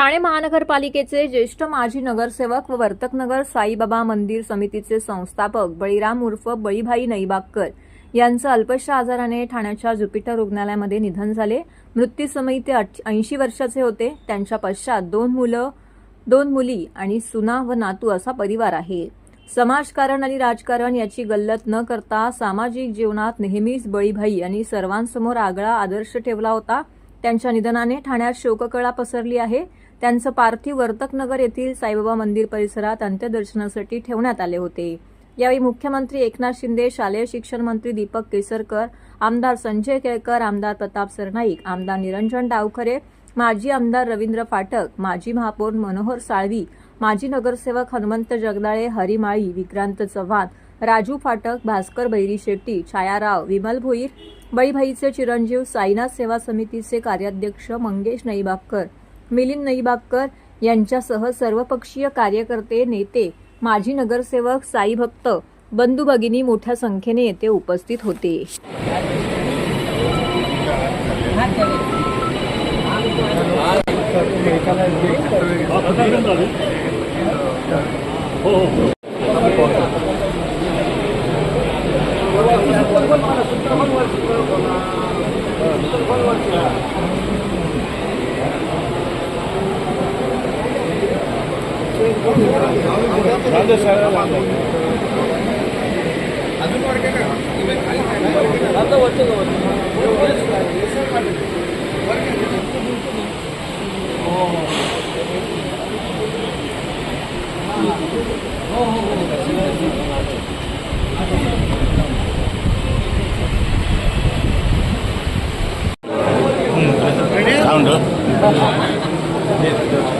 ठाणे महानगरपालिकेचे ज्येष्ठ माजी नगरसेवक व वर्तकनगर साईबाबा मंदिर समितीचे संस्थापक बळीराम उर्फ बळीभाई नैबाक्कर यांचं अल्पशा आजाराने ठाण्याच्या ज्युपिटर रुग्णालयामध्ये निधन झाले. मृत्यूसमयी ते ऐंशी वर्षाचे होते. त्यांच्या पश्चात दोन मुलं दोन मुली आणि सुना व नातू असा परिवार आहे. समाजकारण आणि राजकारण याची गल्लत न करता सामाजिक जीवनात नेहमीच बळीभाई यांनी सर्वांसमोर आगळा आदर्श ठेवला होता. त्यांच्या निधनाने ठाण्यात शोककळा पसरली आहे. त्यांचं पार्थिव वर्तकनगर येथील साईबाबा मंदिर परिसरात अंत्यदर्शनासाठी ठेवण्यात आले होते. यावेळी मुख्यमंत्री एकनाथ शिंदे शालेय शिक्षण मंत्री दीपक केसरकर आमदार संजय केळकर आमदार प्रताप सरनाईक आमदार निरंजन डावखरे माजी आमदार रवींद्र फाटक माजी महापौर मनोहर साळवी माजी नगरसेवक हनुमंत जगदाळे हरिमाळी विक्रांत चव्हाण राजू फाटक भास्कर बैरी शेट्टी छायाराव विमल भोईर बळीभाईचे चिरंजीव साईनाथ सेवा समितीचे कार्याध्यक्ष मंगेश नईबागकर मिलिंद नईबागकर यांच्यासह सर्वपक्षीय कार्यकर्ते नेते माजी नगरसेवक साई भक्त बंधू भगिनी मोठ्या संख्येने येथे उपस्थित होते. हो, हो. 음, 음. 사운드? 네.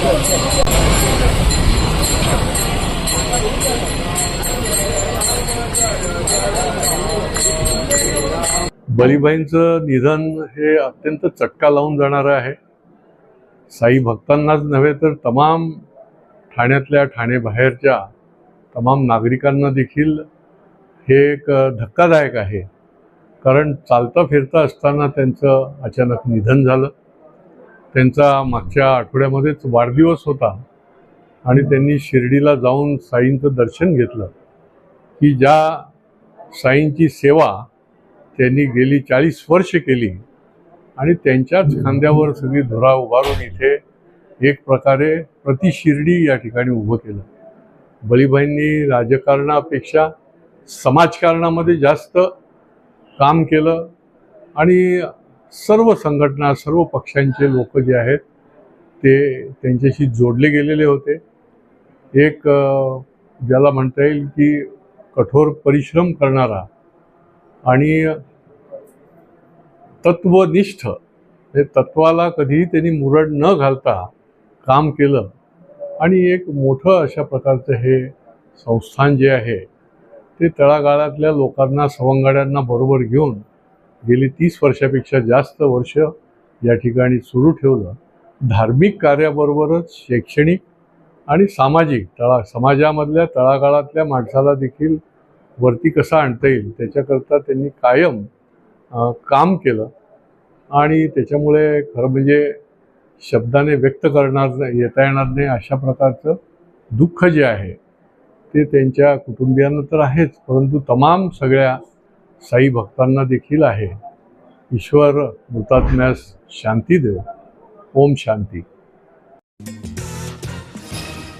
बलिबाईंचं निधन हे अत्यंत चटका लावून जाणारं आहे. साई भक्तांनाच नव्हे तर तमाम ठाण्यातल्या ठाणेबाहेरच्या तमाम नागरिकांना देखील हे एक धक्कादायक आहे. कारण चालता फिरता असताना त्यांचं अचानक निधन झालं. त्यांचा मागच्या आठवड्यामध्येच वाढदिवस होता आणि त्यांनी शिर्डीला जाऊन साईंचं दर्शन घेतलं. की ज्या साईंची सेवा त्यांनी गेली चाळीस वर्ष केली आणि त्यांच्याच खांद्यावर सगळी धुरा उभारून इथे एक प्रकारे प्रतिशिर्डी या ठिकाणी उभं केलं. बळीबाईंनी राजकारणापेक्षा समाजकारणामध्ये जास्त काम केलं आणि सर्व संघटना सर्व पक्षांचे लोक जे आहेत ते त्यांच्याशी जोडले गेलेले होते. एक ज्याला म्हणता येईल की कठोर परिश्रम करणारा आणि तत्वनिष्ठ हे तत्वाला कधीही त्यांनी मुरड न घालता काम केलं आणि एक मोठं अशा प्रकारचं हे संस्थान जे आहे ते तळागाळातल्या लोकांना सवंगड्यांना बरोबर घेऊन गेली तीस वर्षापेक्षा जास्त वर्ष या ठिकाणी सुरू ठेवलं. धार्मिक कार्याबरोबरच शैक्षणिक आणि सामाजिक तळा समाजामधल्या तळागाळातल्या माणसाला देखील वरती कसा आणता येईल त्याच्याकरता त्यांनी कायम काम केलं. आणि त्याच्यामुळे खरं म्हणजे शब्दाने व्यक्त करणार नाही येता येणार नाही अशा प्रकारचं दुःख जे आहे ते त्यांच्या कुटुंबियांना तर आहेच. परंतु तमाम सगळ्या साई भक्तांना देखील आहे. ईश्वर मृतात्म्यास शांती देव. ओम शांती.